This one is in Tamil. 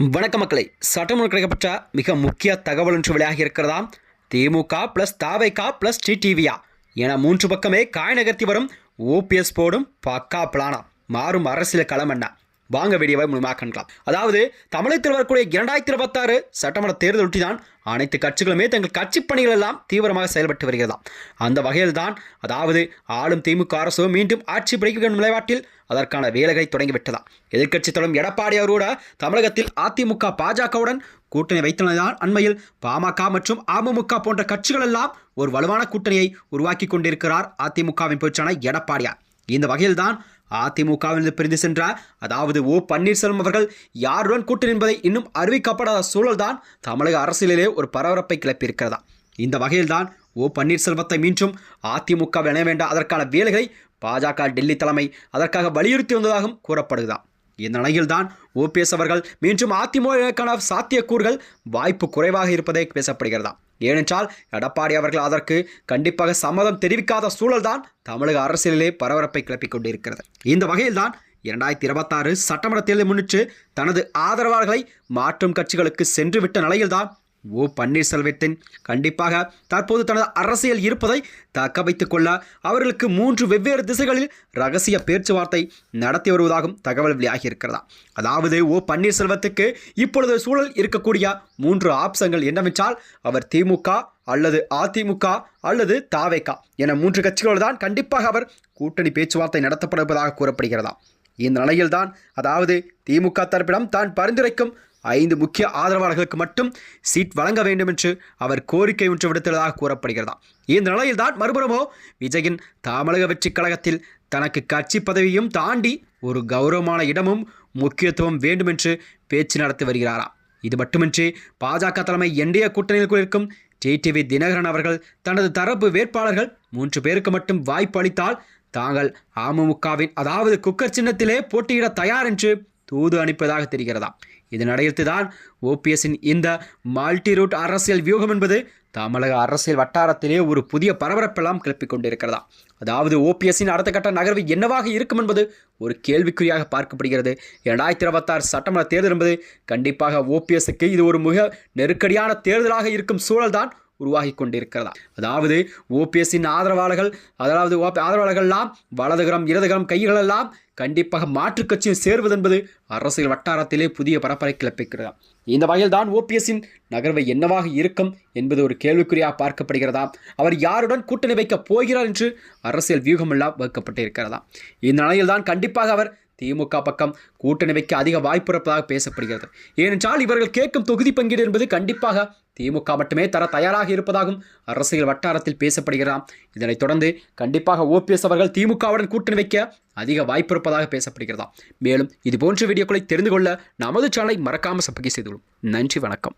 வணக்க மக்களை சட்டமன்ற கிடைக்கப்பட்ட மிக முக்கிய தகவல் ஒன்று வெளியாகி இருக்கிறதாம் திமுக பிளஸ் தாவைக்கா பிளஸ் டிடிவியா? என மூன்று பக்கமே காய் நகர்த்தி வரும் ஓபிஎஸ் போடும் பக்கா பிளானா? மாறும் அரசியல் களம் என்ன? வாங்க வீடியோவை முழுமையாக காணலாம் அதாவது தமிழகத்தில் வரக்கூடிய இரண்டாயிரத்தி இருபத்தாறு சட்டமன்ற தேர்தல் ஒட்டிதான் அனைத்து கட்சிகளுமே தங்கள் கட்சி பணிகள் எல்லாம் தீவிரமாக செயல்பட்டு வருகிறதாம். அந்த வகையில் தான் அதாவது ஆளும் திமுக அரசு மீண்டும் ஆட்சி பிடிக்கும் நிலைப்பாட்டில் அதற்கான வேலைகளை தொடங்கிவிட்டதாம். எதிர்க்கட்சி தலைவர் எடப்பாடி அவரோட தமிழகத்தில் அதிமுக பாஜகவுடன் கூட்டணி வைத்துள்ளதால் அண்மையில் பாமக மற்றும் அமமுக போன்ற கட்சிகள் எல்லாம் ஒரு வலுவான கூட்டணியை உருவாக்கி கொண்டிருக்கிறார் அதிமுகவின் பொதுச்சான எடப்பாடியார். இந்த வகையில்தான் அதிமுகவிலிருந்து பிரிந்து சென்றார் அதாவது ஓ பன்னீர்செல்வம் அவர்கள் யாருடன் கூட்டணி என்பதை இன்னும் அறிவிக்கப்படாத சூழல்தான் தமிழக அரசியலிலே ஒரு பரபரப்பை கிளப்பியிருக்கிறதா? இந்த வகையில்தான் ஓ பன்னீர்செல்வத்தை மீண்டும் அதிமுக இணைய வேண்டாம். அதற்கான வேலைகளை பாஜக டெல்லி தலைமை அதற்காக வலியுறுத்தி வந்ததாகவும் கூறப்படுகிறார் இந்த நிலையில்தான் ஓபிஎஸ் அவர்கள் மீண்டும் அதிமுகக்கான சாத்தியக்கூறுகள் வாய்ப்பு குறைவாக இருப்பதே பேசப்படுகிறதா? ஏனென்றால் எடப்பாடி அவர்கள் அதற்கு கண்டிப்பாக சம்மதம் தெரிவிக்காத சூழல்தான் தமிழக அரசியலிலே பரபரப்பை கிளப்பிக் கொண்டிருக்கிறது. இந்த வகையில்தான் இரண்டாயிரத்தி இருபத்தாறு சட்டமன்ற தேர்தலை முன்னிட்டு தனது ஆதரவாளர்களை மாற்றும் கட்சிகளுக்கு சென்றுவிட்ட நிலையில்தான் ஓ பன்னீர்செல்வத்தின் கண்டிப்பாக தற்போது தனது அரசியல் இருப்பதை தக்க வைத்துக் கொள்ள அவர்களுக்கு மூன்று வெவ்வேறு திசைகளில் ரகசிய பேச்சுவார்த்தை நடத்தி வருவதாகவும் தகவல் வெளியாகியிருக்கிறதா? அதாவது ஓ பன்னீர்செல்வத்துக்கு இப்பொழுது சூழல் இருக்கக்கூடிய மூன்று ஆப்ஷன்கள் என்னவென்றால் அவர் திமுக அல்லது அதிமுக அல்லது தாவேகா என மூன்று கட்சிகளோடு தான் கண்டிப்பாக அவர் கூட்டணி பேச்சுவார்த்தை நடத்தப்படுவதாக கூறப்படுகிறதா? இந்த நிலையில்தான் அதாவது திமுக தரப்பிடம் தான் பரிந்துரைக்கும் ஐந்து முக்கிய ஆதரவாளர்களுக்கு மட்டும் சீட் வழங்க வேண்டும் என்று அவர் கோரிக்கை ஒன்று விடுத்துள்ளதாக கூறப்படுகிறதா. இந்த நிலையில்தான் மறுபுறமோ விஜயின் தமிழக வெற்றி கழகத்தில் தனக்கு கட்சி பதவியும் தாண்டி ஒரு கௌரவமான இடமும் முக்கியத்துவம் வேண்டும் என்று பேச்சு நடத்தி வருகிறாராம் இது மட்டுமின்றி பாஜக தலைமை என்டிஏ கூட்டணியில் இருக்கும் டிடிவி தினகரன் அவர்கள் தனது தரப்பு வேட்பாளர்கள் மூன்று பேருக்கு மட்டும் வாய்ப்பு அளித்தால் தாங்கள் அமமுகவின் அதாவது குக்கர் சின்னத்திலே போட்டியிட தயார் என்று தூது அனுப்பதாக தெரிகிறதா? இதனடையத்துதான் ஓபிஎஸ்ஸின் இந்த மல்டி ரூட் அரசியல் வியூகம் என்பது தமிழக அரசியல் வட்டாரத்திலே ஒரு புதிய பரபரப்பெல்லாம் கிளப்பிக் கொண்டிருக்கிறதா? அதாவது ஓபிஎஸ்ஸின் அடுத்த கட்ட நகர்வு என்னவாக இருக்கும் என்பது ஒரு கேள்விக்குறியாக பார்க்கப்படுகிறது. இரண்டாயிரத்தி இருபத்தாறு சட்டமன்ற தேர்தல் என்பது கண்டிப்பாக ஓபிஎஸ்க்கு இது ஒரு மிக நெருக்கடியான தேர்தலாக இருக்கும் சூழல்தான் உருவாகி கொண்டிருக்கிறதா அதாவது ஓபிஎஸ்ஸின் ஆதரவாளர்கள் அதாவது ஆதரவாளர்கள்லாம் வலதுகரம் இடதுகரம் கைகளெல்லாம் கண்டிப்பாக மாற்றுக் கட்சியில் சேர்வது என்பது அரசியல் வட்டாரத்திலே புதிய பரப்பரை கிளப்பிக்கிறதா இந்த வகையில் தான் ஓபிஎஸ்ஸின் நகர்வை என்னவாக இருக்கும் என்பது ஒரு கேள்விக்குறியாக பார்க்கப்படுகிறதா? அவர் யாருடன் கூட்டணி வைக்கப் போகிறார் என்று அரசியல் வியூகமெல்லாம் வகுக்கப்பட்டிருக்கிறதா? இந்த நிலையில் தான் கண்டிப்பாக அவர் திமுக பக்கம் கூட்டணி வைக்க அதிக வாய்ப்பு இருப்பதாக பேசப்படுகிறது. ஏனென்றால் இவர்கள் கேட்கும் தொகுதி பங்கீடு என்பது கண்டிப்பாக திமுக மட்டுமே தர தயாராக இருப்பதாகவும் அரசியல் வட்டாரத்தில் பேசப்படுகிறார். இதனைத் தொடர்ந்து கண்டிப்பாக ஓபிஎஸ் அவர்கள் திமுகவுடன் கூட்டணி வைக்க அதிக வாய்ப்பு இருப்பதாக பேசப்படுகிறதா. மேலும் இது போன்ற வீடியோக்களை தெரிந்து கொள்ள நமது சேனலை மறக்காமல் சப்பகை செய்துள்ளோம் நன்றி வணக்கம்.